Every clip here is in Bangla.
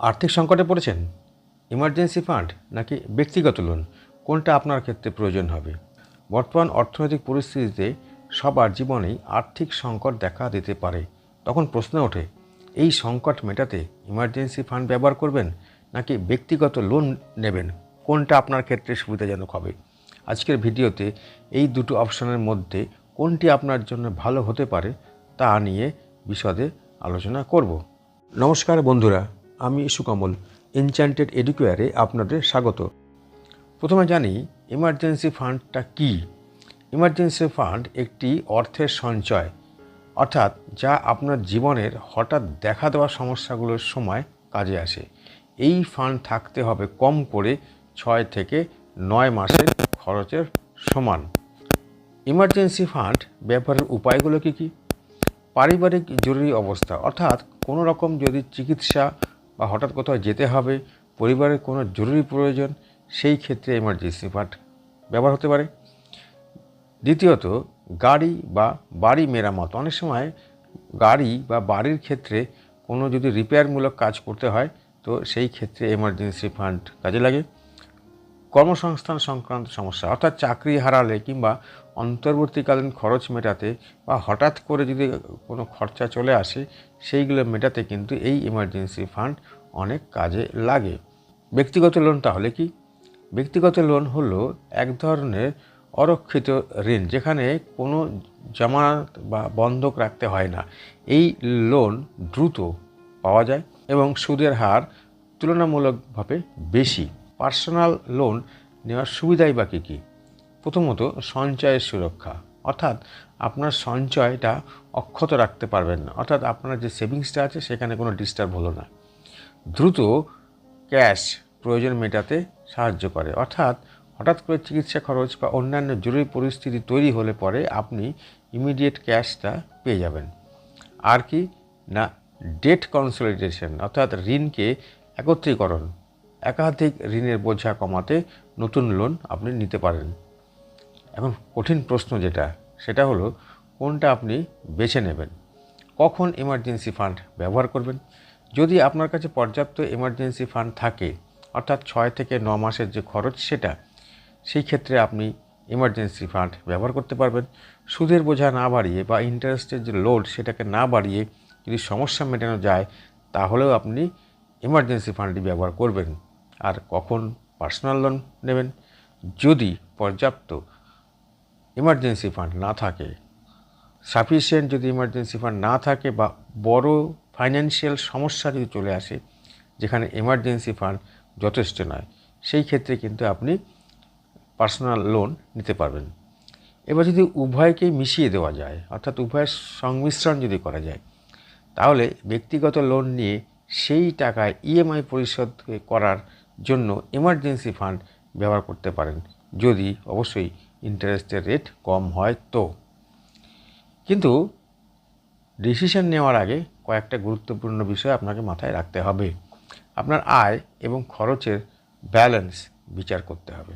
আর্থিক সংকটে পড়েছেন? ইমার্জেন্সি ফান্ড নাকি ব্যক্তিগত লোন কোনটা আপনার ক্ষেত্রে প্রয়োজন হবে? বর্তমান অর্থনৈতিক পরিস্থিতিতে সবার জীবনেই আর্থিক সংকট দেখা দিতে পারে। তখন প্রশ্ন ওঠে, এই সংকট মেটাতে ইমার্জেন্সি ফান্ড ব্যবহার করবেন নাকি ব্যক্তিগত লোন নেবেন? কোনটা আপনার ক্ষেত্রে সুবিধাজনক হবে? আজকের ভিডিওতে এই দুটো অপশনের মধ্যে কোনটি আপনার জন্য ভালো হতে পারে তা নিয়ে বিশদে আলোচনা করব। নমস্কার বন্ধুরা আমি সুকমল এনচ্যান্টেড এডুকেয়ারে আপনাদের স্বাগত। প্রথমে জানি ইমার্জেন্সি ফান্ডটা কী? ইমার্জেন্সি ফান্ড একটি অর্থের সঞ্চয়, অর্থাৎ যা আপনার জীবনের হঠাৎ দেখা দেওয়া সমস্যাগুলোর সময় কাজে আসে। এই ফান্ড থাকতে হবে কম করে ছয় থেকে নয় মাসের খরচের সমান। ইমার্জেন্সি ফান্ড ব্যবহারের উপায়গুলো কী কী? পারিবারিক জরুরি অবস্থা, অর্থাৎ কোনো রকম যদি চিকিৎসা বা হঠাৎ কোথাও যেতে হবে, পরিবারের কোনো জরুরি প্রয়োজন, সেই ক্ষেত্রে এমার্জেন্সি ফান্ড ব্যবহার হতে পারে। দ্বিতীয়ত, গাড়ি বা বাড়ি মেরামত। অনেক সময় গাড়ি বা বাড়ির ক্ষেত্রে কোনো যদি রিপেয়ারমূলক কাজ করতে হয়, তো সেই ক্ষেত্রে এমার্জেন্সি ফান্ড কাজে লাগে। কর্মসংস্থান সংক্রান্ত সমস্যা, অর্থাৎ চাকরি হারালে কিংবা অন্তর্বর্তীকালীন খরচ মেটাতে বা হঠাৎ করে যদি কোনো খরচা চলে আসে, সেইগুলো মেটাতে কিন্তু এই ইমার্জেন্সি ফান্ড অনেক কাজে লাগে। ব্যক্তিগত লোন তাহলে কি? ব্যক্তিগত লোন হলো এক ধরনের অরক্ষিত ঋণ, যেখানে কোনো জামানত বা বন্ধক রাখতে হয় না। এই লোন দ্রুত পাওয়া যায় এবং সুদের হার তুলনামূলকভাবে বেশি। পার্সোনাল লোন নেওয়ার সুবিধাই বা কী কী? প্রথমত, সঞ্চয়ের সুরক্ষা। অর্থাৎ, আপনার সঞ্চয়টা অক্ষত রাখতে পারবেন না। অর্থাৎ, আপনার যে সেভিংসটা আছে, সেখানে কোনো ডিস্টার্ব হলো না। দ্রুত ক্যাশ প্রয়োজন মেটাতে সাহায্য করে। অর্থাৎ, হঠাৎ করে চিকিৎসা খরচ বা অন্যান্য জরুরি পরিস্থিতি তৈরি হলে পরে আপনি ইমিডিয়েট ক্যাশটা পেয়ে যাবেন। আর কি? না, ডেট কনসলিডেশন, অর্থাৎ ঋণকে একত্রীকরণ। একাধিক ঋণের বোঝা কমাতে নতুন লোন আপনি নিতে পারেন। এখন কঠিন প্রশ্ন যেটা, সেটা হলো, কোনটা আপনি বেছে নেবেন? কখন এমার্জেন্সি ফান্ড ব্যবহার করবেন? যদি আপনার কাছে পর্যাপ্ত এমার্জেন্সি ফান্ড থাকে, অর্থাৎ ছয় থেকে ন মাসের যে খরচ সেটা, সেই ক্ষেত্রে আপনি এমার্জেন্সি ফান্ড ব্যবহার করতে পারবেন। সুদের বোঝা না বাড়িয়ে বা ইন্টারেস্টের যে লোড সেটাকে না বাড়িয়ে যদি সমস্যা মেটানো যায়, তাহলেও আপনি এমার্জেন্সি ফান্ডটি ব্যবহার করবেন। আর কখন পার্সোনাল লোন নেবেন? যদি পর্যাপ্ত এমার্জেন্সি ফান্ড না থাকে সাফিসিয়েন্ট যদি ইমার্জেন্সি ফান্ড না থাকে বা বড় ফাইন্যান্সিয়াল সমস্যা যদি চলে আসে, যেখানে এমার্জেন্সি ফান্ড যথেষ্ট নয়, সেই ক্ষেত্রে কিন্তু আপনি পার্সোনাল লোন নিতে পারবেন। এবার যদি উভয়কেই মিশিয়ে দেওয়া যায়, অর্থাৎ উভয়ের সংমিশ্রণ যদি করা যায়, তাহলে ব্যক্তিগত লোন নিয়ে সেই টাকায় ইএমআই পরিশোধ করার জন্য এমার্জেন্সি ফান্ড ব্যবহার করতে পারেন। যদি অবশ্যই ইন্টারেস্টের রেট কম হয় তো। কিন্তু ডিসিশন নেওয়ার আগে কয়েকটা গুরুত্বপূর্ণ বিষয় আপনাকে মাথায় রাখতে হবে। আপনার আয় এবং খরচের ব্যালেন্স বিচার করতে হবে।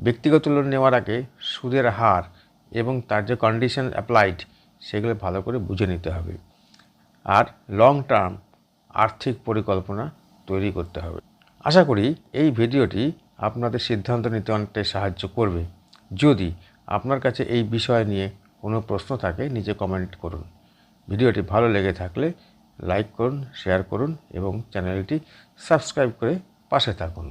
ব্যক্তিগত লোন নেওয়ার আগে সুদের হার এবং তার যে কন্ডিশন অ্যাপ্লাইড সেগুলো ভালো করে বুঝে নিতে হবে। আর লং টার্ম আর্থিক পরিকল্পনা তৈরি করতে হবে। আশা করি এই ভিডিওটি আপনাদের সিদ্ধান্ত নিতে অনেকটাই সাহায্য করবে। যদি আপনার কাছে এই বিষয় নিয়ে কোনো প্রশ্ন থাকে, নিজে কমেন্ট করুন। ভিডিওটি ভালো লেগে থাকলে লাইক করুন শেয়ার করুন এবং চ্যানেলটি সাবস্ক্রাইব করে পাশে থাকুন।